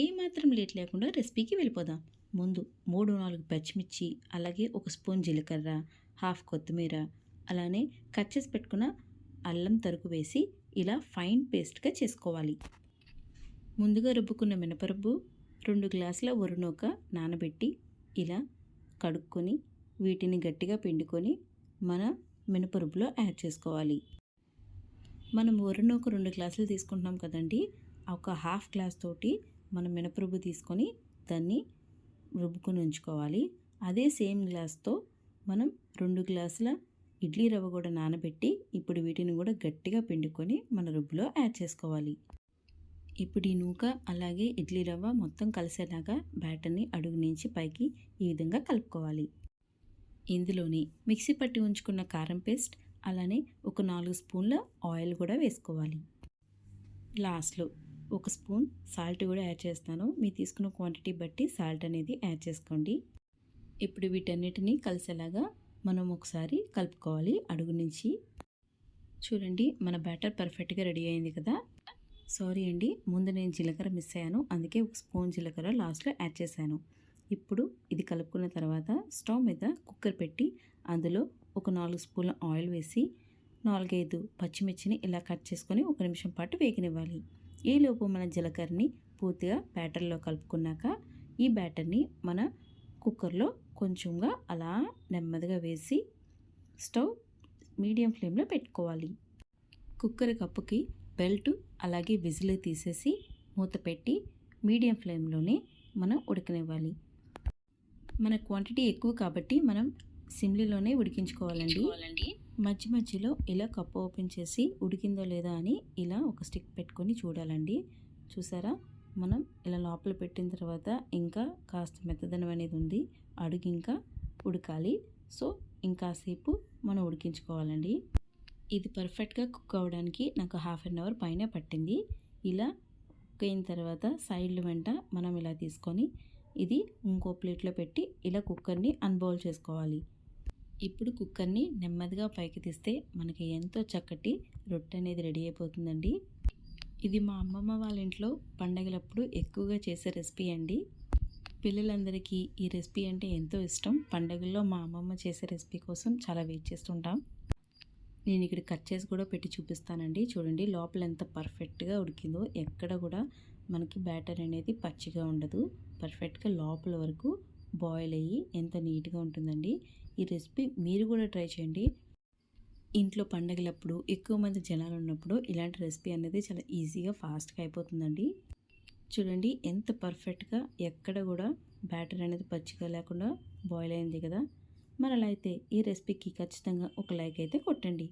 ఏమాత్రం లేట్ లేకుండా రెసిపీకి వెళ్ళిపోదాం. ముందు మూడు నాలుగు పచ్చిమిర్చి అలాగే ఒక స్పూన్ జీలకర్ర హాఫ్ కొత్తిమీర అలానే కట్ చేసి పెట్టుకున్న అల్లం తరుగు వేసి ఇలా ఫైన్ పేస్ట్గా చేసుకోవాలి. ముందుగా రుబ్బుకున్న మినపరుబ్బు రెండు గ్లాసుల వరునూక నానబెట్టి ఇలా కడుక్కొని వీటిని గట్టిగా పిండుకొని మన మినపరుబ్బులో యాడ్ చేసుకోవాలి. మనం ఒరునోక రెండు గ్లాసులు తీసుకుంటున్నాం కదండి ఒక హాఫ్ గ్లాస్ తోటి మనం మినపరుబ్బు తీసుకొని దాన్ని రుబ్బుకొని ఉంచుకోవాలి. అదే సేమ్ గ్లాస్తో మనం రెండు గ్లాసుల ఇడ్లీ రవ్వ కూడా నానబెట్టి ఇప్పుడు వీటిని కూడా గట్టిగా పిండుకొని మన రుబ్బులో యాడ్ చేసుకోవాలి. ఇప్పుడు ఈ నూక అలాగే ఇడ్లీ రవ్వ మొత్తం కలిసేలాగా బ్యాటర్ని అడుగు నుంచి పైకి ఈ విధంగా కలుపుకోవాలి. ఇందులోని మిక్సీ పట్టి ఉంచుకున్న కారం పేస్ట్ అలానే ఒక నాలుగు స్పూన్ల ఆయిల్ కూడా వేసుకోవాలి. లాస్ట్లో ఒక స్పూన్ సాల్ట్ కూడా యాడ్ చేస్తాను. మీరు తీసుకున్న క్వాంటిటీ బట్టి సాల్ట్ అనేది యాడ్ చేసుకోండి. ఇప్పుడు వీటన్నిటిని కలిసేలాగా మనం ఒకసారి కలుపుకోవాలి అడుగు నుంచి. చూడండి మన బ్యాటర్ పర్ఫెక్ట్గా రెడీ అయింది కదా. సారీ అండి ముందు నేను జీలకర్ర మిస్ అయ్యాను. అందుకే ఒక స్పూన్ జీలకర్ర లాస్ట్లో యాడ్ చేశాను. ఇప్పుడు ఇది కలుపుకున్న తర్వాత స్టవ్ మీద కుక్కర్ పెట్టి అందులో ఒక నాలుగు స్పూన్ల ఆయిల్ వేసి నాలుగైదు పచ్చిమిర్చిని ఇలా కట్ చేసుకొని ఒక నిమిషం పాటు వేగనివ్వాలి. ఈలోపు మన జీలకర్రని పూర్తిగా బ్యాటర్లో కలుపుకున్నాక ఈ బ్యాటర్ని మన కుక్కర్లో కొంచెంగా అలా నెమ్మదిగా వేసి స్టవ్ మీడియం ఫ్లేమ్లో పెట్టుకోవాలి. కుక్కర్ కప్పుకి బెల్ట్ అలాగే విజిల్ తీసేసి మూత పెట్టి మీడియం ఫ్లేమ్లోనే మనం ఉడకనివ్వాలి. మన క్వాంటిటీ ఎక్కువ కాబట్టి మనం సిమ్లీలోనే ఉడికించుకోవాలండి. మధ్య మధ్యలో ఇలా కప్పు ఓపెన్ చేసి ఉడికిందో లేదా అని ఇలా ఒక స్టిక్ పెట్టుకొని చూడాలండి. చూసారా? మనం ఇలా లోపల పెట్టిన తర్వాత ఇంకా కాస్త మెత్తదనం అనేది ఉంది. అడుగు ఇంకా ఉడకాలి. సో ఇంకాసేపు మనం ఉడికించుకోవాలండి. ఇది పర్ఫెక్ట్గా కుక్ అవ్వడానికి నాకు హాఫ్ అన్ అవర్ పైన పట్టింది. ఇలా కుక్ అయిన తర్వాత సైడ్లు వెంట మనం ఇలా తీసుకొని ఇది ఇంకో ప్లేట్లో పెట్టి ఇలా కుక్కర్ని అన్బౌల్ చేసుకోవాలి. ఇప్పుడు కుక్కర్ని నెమ్మదిగా పైకి తీస్తే మనకి ఎంతో చక్కటి రొట్టె అనేది రెడీ అయిపోతుందండి. ఇది మా అమ్మమ్మ వాళ్ళ ఇంట్లో పండగలప్పుడు ఎక్కువగా చేసే రెసిపీ అండి. పిల్లలందరికీ ఈ రెసిపీ అంటే ఎంతో ఇష్టం. పండగల్లో మా అమ్మమ్మ చేసే రెసిపీ కోసం చాలా వెయిట్ చేస్తుంటాం. నేను ఇక్కడ కట్ చేసి కూడా పెట్టి చూపిస్తానండి. చూడండి లోపల ఎంత పర్ఫెక్ట్గా ఉడికిందో. ఎక్కడ కూడా మనకి బ్యాటర్ అనేది పచ్చిగా ఉండదు. పర్ఫెక్ట్గా లోపల వరకు బాయిల్ అయ్యి ఎంత నీట్గా ఉంటుందండి. ఈ రెసిపీ మీరు కూడా ట్రై చేయండి. ఇంట్లో పండగలప్పుడు ఎక్కువ మంది జనాలు ఉన్నప్పుడు ఇలాంటి రెసిపీ అనేది చాలా ఈజీగా ఫాస్ట్గా అయిపోతుందండి. చూడండి ఎంత పర్ఫెక్ట్గా ఎక్కడ కూడా బ్యాటర్ అనేది పచ్చిగా లేకుండా బాయిల్ అయింది కదా! మరి అలా అయితే ఈ రెసిపీకి ఖచ్చితంగా ఒక లైక్ అయితే కొట్టండి.